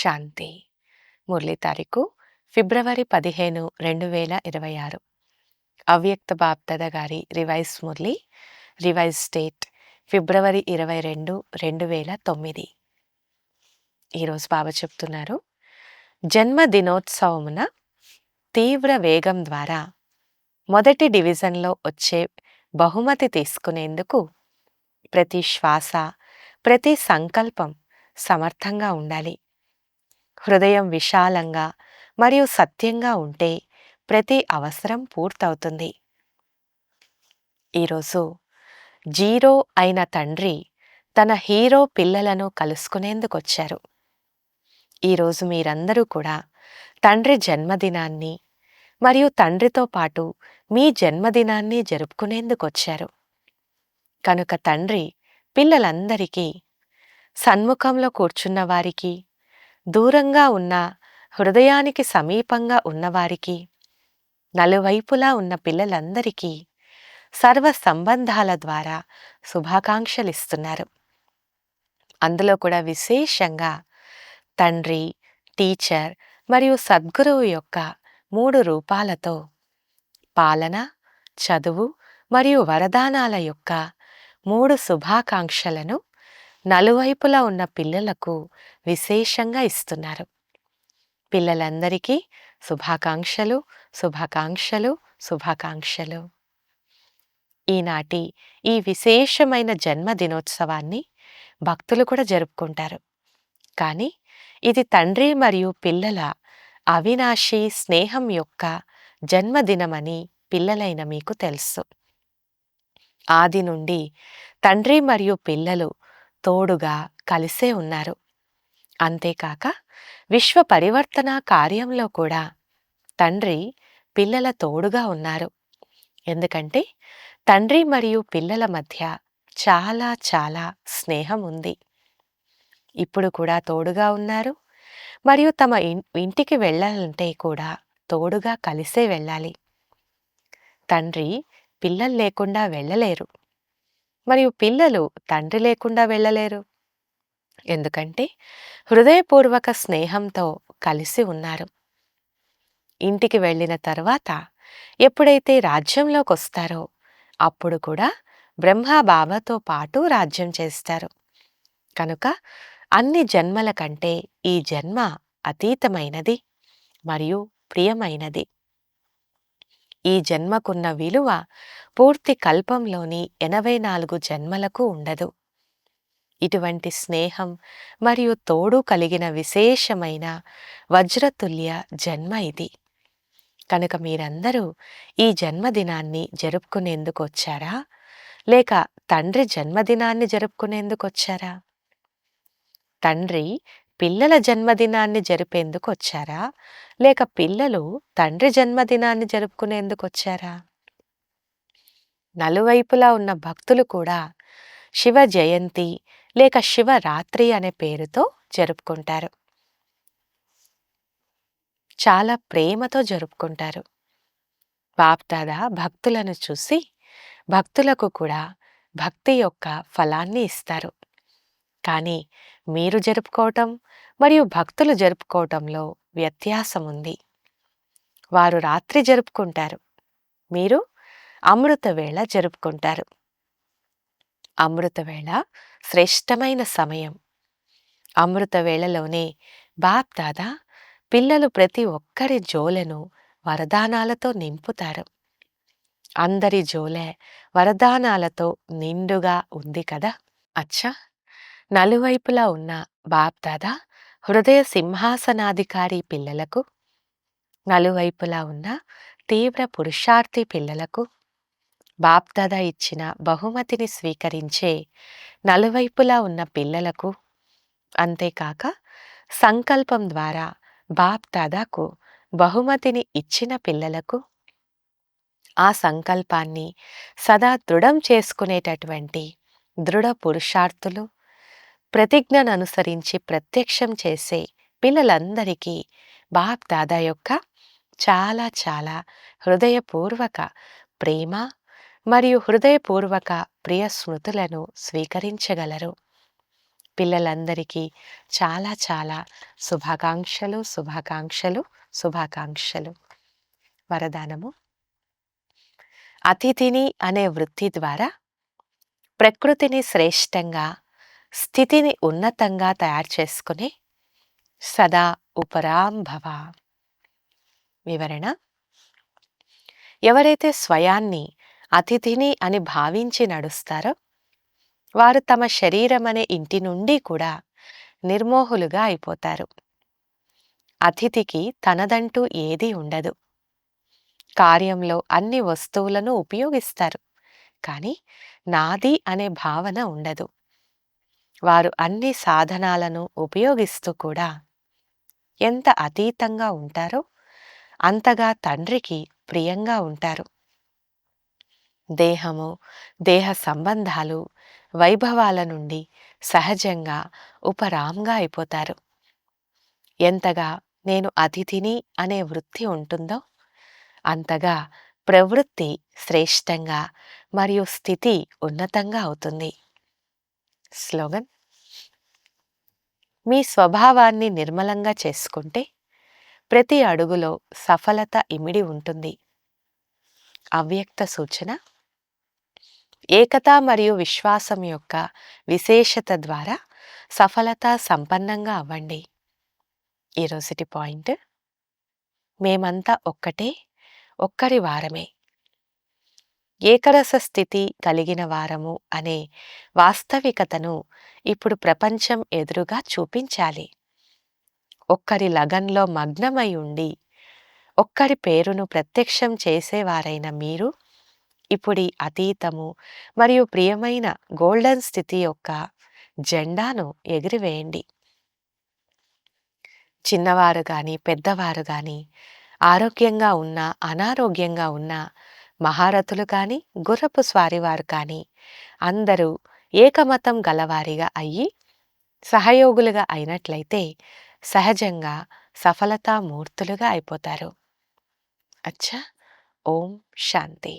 శాంతి. మురళి తారీఖు ఫిబ్రవరి పదిహేను రెండు వేల ఇరవై ఆరు. అవ్యక్త బాప్దద గారి రివైజ్ మురళి రివైజ్ స్టేట్ ఫిబ్రవరి ఇరవై రెండు రెండు వేల తొమ్మిది. ఈరోజు బాబా చెప్తున్నారు జన్మదినోత్సవమున తీవ్ర వేగం ద్వారా మొదటి డివిజన్లో వచ్చే బహుమతి తీసుకునేందుకు ప్రతి శ్వాస ప్రతి సంకల్పం సమర్థంగా ఉండాలి. హృదయం విశాలంగా మరియు సత్యంగా ఉంటే ప్రతి అవసరం పూర్తవుతుంది. ఈరోజు జీరో అయిన తండ్రి తన హీరో పిల్లలను కలుసుకునేందుకొచ్చారు. ఈరోజు మీరందరూ కూడా తండ్రి జన్మదినాన్ని మరియు తండ్రితో పాటు మీ జన్మదినాన్ని జరుపుకునేందుకొచ్చారు. కనుక తండ్రి పిల్లలందరికీ సన్ముఖంలో కూర్చున్న వారికి దూరంగా ఉన్న హృదయానికి సమీపంగా ఉన్నవారికి నలువైపులా ఉన్న పిల్లలందరికీ సర్వ సంబంధాల ద్వారా శుభాకాంక్షలిస్తున్నారు అందులో కూడా విశేషంగా తండ్రి టీచర్ మరియు సద్గురువు యొక్క మూడు రూపాలతో పాలన చదువు మరియు వరదానాల యొక్క మూడు శుభాకాంక్షలను నలువైపులా ఉన్న పిల్లలకు విశేషంగా ఇస్తున్నారు. పిల్లలందరికీ శుభాకాంక్షలు శుభాకాంక్షలు శుభాకాంక్షలు. ఈనాటి ఈ విశేషమైన జన్మదినోత్సవాన్ని భక్తులు కూడా జరుపుకుంటారు. కానీ ఇది తండ్రి మరియు పిల్లల అవినాశి స్నేహం యొక్క జన్మదినమని పిల్లలైన మీకు తెలుసు. ఆది నుండి తండ్రి మరియు పిల్లలు తోడుగా కలిసే ఉన్నారు. అంతేకాక విశ్వ పరివర్తన కార్యంలో కూడా తండ్రి పిల్లల తోడుగా ఉన్నారు. ఎందుకంటే తండ్రి మరియు పిల్లల మధ్య చాలా చాలా స్నేహం ఉంది. ఇప్పుడు కూడా తోడుగా ఉన్నారు. మరియు తమ ఇంటికి వెళ్ళాలంటే కూడా తోడుగా కలిసే వెళ్ళాలి. తండ్రి పిల్లలు లేకుండా వెళ్ళలేరు. మరియు పిల్లలు తండ్రి లేకుండా వెళ్ళలేరు. ఎందుకంటే హృదయపూర్వక స్నేహంతో కలిసి ఉన్నారు. ఇంటికి వెళ్ళిన తర్వాత ఎప్పుడైతే రాజ్యంలోకి వస్తారో అప్పుడు కూడా బ్రహ్మ బాబాతో పాటు రాజ్యం చేస్తారు. కనుక అన్ని జన్మల కంటే ఈ జన్మ అతీతమైనది మరియు ప్రియమైనది. ఈ జన్మకున్న విలువ పూర్తి కల్పంలోని ఎనభై నాలుగు జన్మలకు ఉండదు. ఇటువంటి స్నేహం మరియు తోడు కలిగిన విశేషమైన వజ్రతుల్య జన్మ ఇది. కనుక మీరందరూ ఈ జన్మదినాన్ని జరుపుకునేందుకు వచ్చారా లేక తండ్రి జన్మదినాన్ని జరుపుకునేందుకు వచ్చారా తండ్రి పిల్లల జన్మదినాన్ని జరిపేందుకు వచ్చారా లేక పిల్లలు తండ్రి జన్మదినాన్ని జరుపుకునేందుకు వచ్చారా నలువైపులా ఉన్న భక్తులు కూడా శివ జయంతి లేక శివరాత్రి అనే పేరుతో జరుపుకుంటారు. చాలా ప్రేమతో జరుపుకుంటారు. బాప్దాదా భక్తులను చూసి భక్తులకు కూడా భక్తి యొక్క ఫలాన్ని ఇస్తారు. కానీ మీరు జరుపుకోవటం మరియు భక్తులు జరుపుకోవటంలో వ్యత్యాసం ఉంది. వారు రాత్రి జరుపుకుంటారు. మీరు అమృతవేళ జరుపుకుంటారు. అమృతవేళ శ్రేష్టమైన సమయం. అమృతవేళలోనే బాప్ దాదా పిల్లలు ప్రతి ఒక్కరి జోలెను వరదానాలతో నింపుతారు. అందరి జోలె వరదానాలతో నిండుగా ఉంది కదా? అచ్చా! నలువైపులా ఉన్న బాప్దాదా హృదయ సింహాసనాధికారి పిల్లలకు నలువైపులా ఉన్న తీవ్ర పురుషార్థి పిల్లలకు బాప్దాదా ఇచ్చిన బహుమతిని స్వీకరించే నలువైపులా ఉన్న పిల్లలకు అంతేకాక సంకల్పం ద్వారా బాప్దాదాకు బహుమతిని ఇచ్చిన పిల్లలకు ఆ సంకల్పాన్ని సదా దృఢం చేసుకునేటటువంటి దృఢ పురుషార్థులు ప్రతిజ్ఞను అనుసరించి ప్రత్యక్షం చేసే పిల్లలందరికీ బాప్ దాదా యొక్క చాలా చాలా హృదయపూర్వక ప్రేమ మరియు హృదయపూర్వక ప్రియ స్మృతులను స్వీకరించగలరు. పిల్లలందరికీ చాలా చాలా శుభాకాంక్షలు శుభాకాంక్షలు శుభాకాంక్షలు. వరదానము. అతిథిని అనే వృత్తి ద్వారా ప్రకృతిని శ్రేష్టంగా స్థితిని ఉన్నతంగా తయారు చేసుకుని సదా ఉపరాంభవ. వివరణ? ఎవరైతే స్వయాన్ని అతిథిని అని భావించి నడుస్తారో వారు తమ శరీరం అనే ఇంటి నుండి కూడా నిర్మోహులుగా అయిపోతారు. అతిథికి తనదంటూ ఏదీ ఉండదు. కార్యంలో అన్ని వస్తువులను ఉపయోగిస్తారు. కానీ నాది అనే భావన ఉండదు. వారు అన్ని సాధనాలను ఉపయోగిస్తూ కూడా ఎంత అతీతంగా ఉంటారో అంతగా తండ్రికి ప్రియంగా ఉంటారు. దేహము దేహ సంబంధాలు వైభవాల నుండి సహజంగా ఉపరాంగా అయిపోతారు. ఎంతగా నేను అతిథిని అనే వృత్తి ఉంటుందో అంతగా ప్రవృత్తి శ్రేష్టంగా మరియు స్థితి ఉన్నతంగా అవుతుంది. స్లోగన్. మీ స్వభావాన్ని నిర్మలంగా చేసుకుంటే ప్రతి అడుగులో సఫలత ఇమిడి ఉంటుంది. అవ్యక్త సూచన. ఏకత మరియు విశ్వాసం యొక్క విశేషత ద్వారా సఫలత సంపన్నంగా అవ్వండి. ఈరోజుటి పాయింట్. మేమంతా ఒక్కటే ఒక్కరి వారమే. ఏకరస స్థితి కలిగిన వారము అనే వాస్తవికతను ఇప్పుడు ప్రపంచం ఎదురుగా చూపించాలి. ఒక్కరి లగన్లో మగ్నమై ఉండి ఒక్కరి పేరును ప్రత్యక్షం చేసేవారైన మీరు ఇప్పుడు అతీతము మరియు ప్రియమైన గోల్డెన్ స్థితి యొక్క జెండాను ఎగిరివేయండి. చిన్నవారు కానీ పెద్దవారు కానీ ఆరోగ్యంగా ఉన్న అనారోగ్యంగా ఉన్న మహారథులు కానీ గుర్రపు స్వారివారు కానీ అందరూ ఏకమతం గలవారిగా అయ్యి సహయోగులుగా అయినట్లయితే సహజంగా సఫలతామూర్తులుగా అయిపోతారు. అచ్చా! ఓం శాంతి.